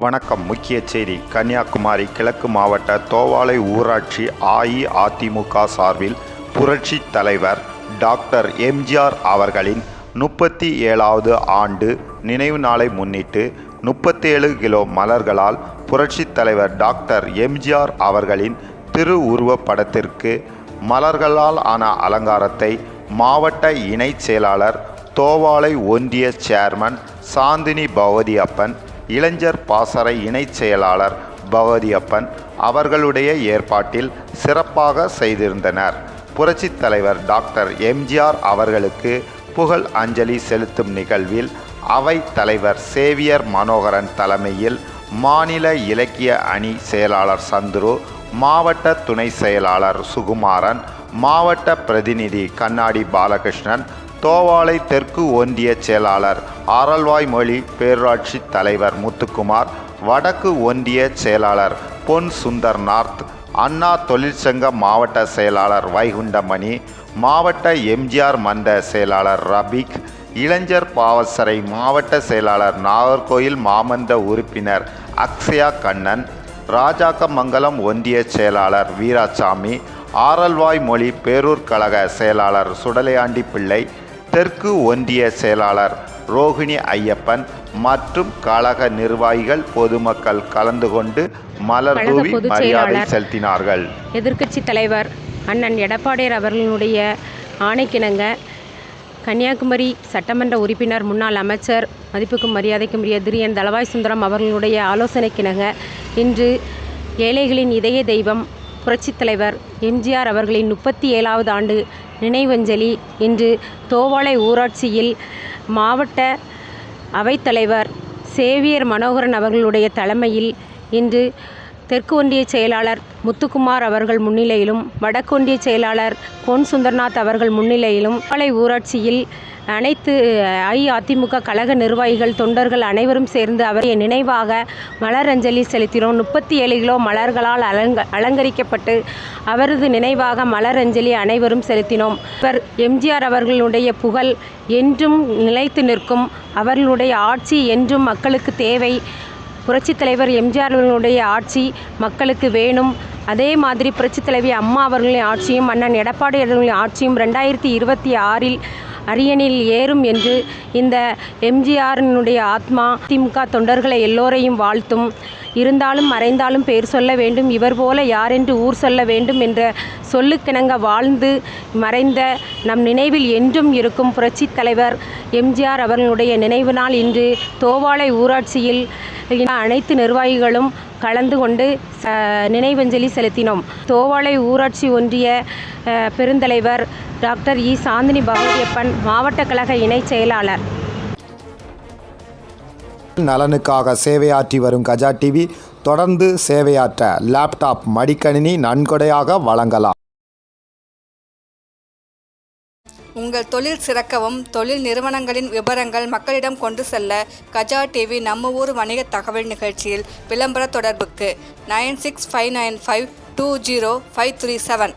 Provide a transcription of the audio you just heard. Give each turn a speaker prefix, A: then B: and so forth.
A: வணக்கம். முக்கிய செய்தி. கன்னியாகுமரி கிழக்கு மாவட்ட தோவாளை ஊராட்சி அஇஅதிமுக சார்பில் புரட்சி தலைவர் டாக்டர் எம்ஜிஆர் அவர்களின் முப்பத்தி ஏழாவது ஆண்டு நினைவு நாளை முன்னிட்டு முப்பத்தேழு கிலோ மலர்களால் புரட்சித் தலைவர் டாக்டர் எம்ஜிஆர் அவர்களின் திருவுருவப் படத்திற்கு மலர்களால் ஆன அலங்காரத்தை மாவட்ட இணைச் செயலாளர் தோவாளை ஒன்றிய சேர்மன் சாந்தினி பகவதியப்பன் இளைஞர் பாசறை இணைச் செயலாளர் பகவதியப்பன் அவர்களுடைய ஏற்பாட்டில் சிறப்பாக செய்திருந்தனர். புரட்சித் தலைவர் டாக்டர் எம்ஜிஆர் அவர்களுக்கு புகழ் அஞ்சலி செலுத்தும் நிகழ்வில் அவை தலைவர் சேவியர் மனோகரன் தலைமையில் மாநில இலக்கிய அணி செயலாளர் சந்துரு மாவட்ட துணை செயலாளர் சுகுமாரன் மாவட்ட பிரதிநிதி கண்ணாடி பாலகிருஷ்ணன் தோவாளை தெற்கு ஒன்றிய செயலாளர் ஆரல்வாய்மொழி பேரூராட்சி தலைவர் முத்துக்குமார் வடக்கு ஒன்றிய செயலாளர் பொன் சுந்தர் நார்த் அண்ணா தொழிற்சங்க மாவட்ட செயலாளர் வைகுண்டமணி மாவட்ட எம்ஜிஆர் மன்ற செயலாளர் ரபிக் இளைஞர் பாவசரை மாவட்ட செயலாளர் நாகர்கோயில் மாமந்த உறுப்பினர் அக்ஷயா கண்ணன் ராஜாக்கமங்கலம் ஒன்றிய செயலாளர் வீராசாமி ஆரல்வாய் மொழி பேரூர் கழக செயலாளர் சுடலையாண்டி பிள்ளை தெற்கு ஒன்றிய செயலாளர் ரோகிணி ஐயப்பன் மற்றும் கழக நிர்வாகிகள் பொதுமக்கள் கலந்து கொண்டு மலர் தூவி மரியாதை. செலுத்தினார்கள்
B: எதிர்க்கட்சி தலைவர் அண்ணன் எடப்பாடியார் அவர்களுடைய ஆணைக்கிணங்க கன்னியாகுமரி சட்டமன்ற உறுப்பினர் முன்னாள் அமைச்சர் மதிப்புக்கும் மரியாதைக்கும் உரிய திரியன் தளவாய் சுந்தரம் அவர்களுடைய ஆலோசனைக்கிணங்க. இன்று ஏழைகளின் இதய தெய்வம் புரட்சித் தலைவர் எம்ஜிஆர் அவர்களின் முப்பத்தி ஏழாவது ஆண்டு நினைவஞ்சலி. இன்று தோவாளை ஊராட்சியில் மாவட்ட அவைத்தலைவர் சேவியர் மனோகரன் அவர்களுடைய தலைமையில் இன்று தெற்கு ஒன்றிய செயலாளர் முத்துக்குமார் அவர்கள் முன்னிலையிலும் வடக்கு ஒன்றிய செயலாளர் பொன் சுந்தர்நாத் அவர்கள் முன்னிலையிலும் பாளை ஊராட்சியில் அனைத்து அஇஅதிமுக கழக நிர்வாகிகள் தொண்டர்கள் அனைவரும் சேர்ந்து அவருடைய நினைவாக மலரஞ்சலி செலுத்தினோம். முப்பத்தி ஏழு கிலோ மலர்களால் அலங்க அலங்கரிக்கப்பட்டு அவரது நினைவாக மலரஞ்சலி அனைவரும் செலுத்தினோம். இவர் எம்ஜிஆர் அவர்களுடைய புகழ் என்றும் நிலைத்து நிற்கும் அவர்களுடைய ஆட்சி என்றும் மக்களுக்கு தேவை. புரட்சித் தலைவர் எம்ஜிஆர் அவர்களுடைய ஆட்சி மக்களுக்கு வேணும். அதே மாதிரி புரட்சித் தலைவி அம்மா அவர்களின் ஆட்சியும் அண்ணன் எடப்பாடி அவர்களின் ஆட்சியும் ரெண்டாயிரத்தி இருபத்தி ஆறில் அரியணையில் ஏறும் என்று இந்த எம்ஜிஆரினுடைய ஆத்மா திமுக தொண்டர்களை எல்லோரையும் வாழ்த்தும். இருந்தாலும் மறைந்தாலும் பேர் சொல்ல வேண்டும் இவர் போல யாரென்று ஊர் சொல்ல வேண்டும் என்ற சொல்லுக்கிணங்க வாழ்ந்து மறைந்த நம் நினைவில் என்றும் இருக்கும் புரட்சித் தலைவர் எம்ஜிஆர் அவர்களுடைய நினைவு நாள் இன்று தோவாளை ஊராட்சியில் அனைத்து நிர்வாகிகளும் கலந்து கொண்டு நினைவஞ்சலி செலுத்தினோம். தோவாளை ஊராட்சி ஒன்றிய பெருந்தலைவர் டாக்டர் இ. சாந்தினி பகவதியப்பன் மாவட்ட கழக இணைச் செயலாளர்.
C: நலனுக்காக சேவையாற்றி வரும் கஜா டிவி தொடர்ந்து சேவையாற்ற லேப்டாப் மடிக்கணினி நன்கொடையாக வழங்கலாம்.
D: உங்கள் தொழில் சிறக்கவும் தொழில் நிறுவனங்களின் விவரங்கள் மக்களிடம் கொண்டு செல்ல கஜா டிவி நம்ம ஊர் வணிக தகவல் நிகழ்ச்சியில் விளம்பர தொடர்புக்கு nine six five nine five two zero five three seven.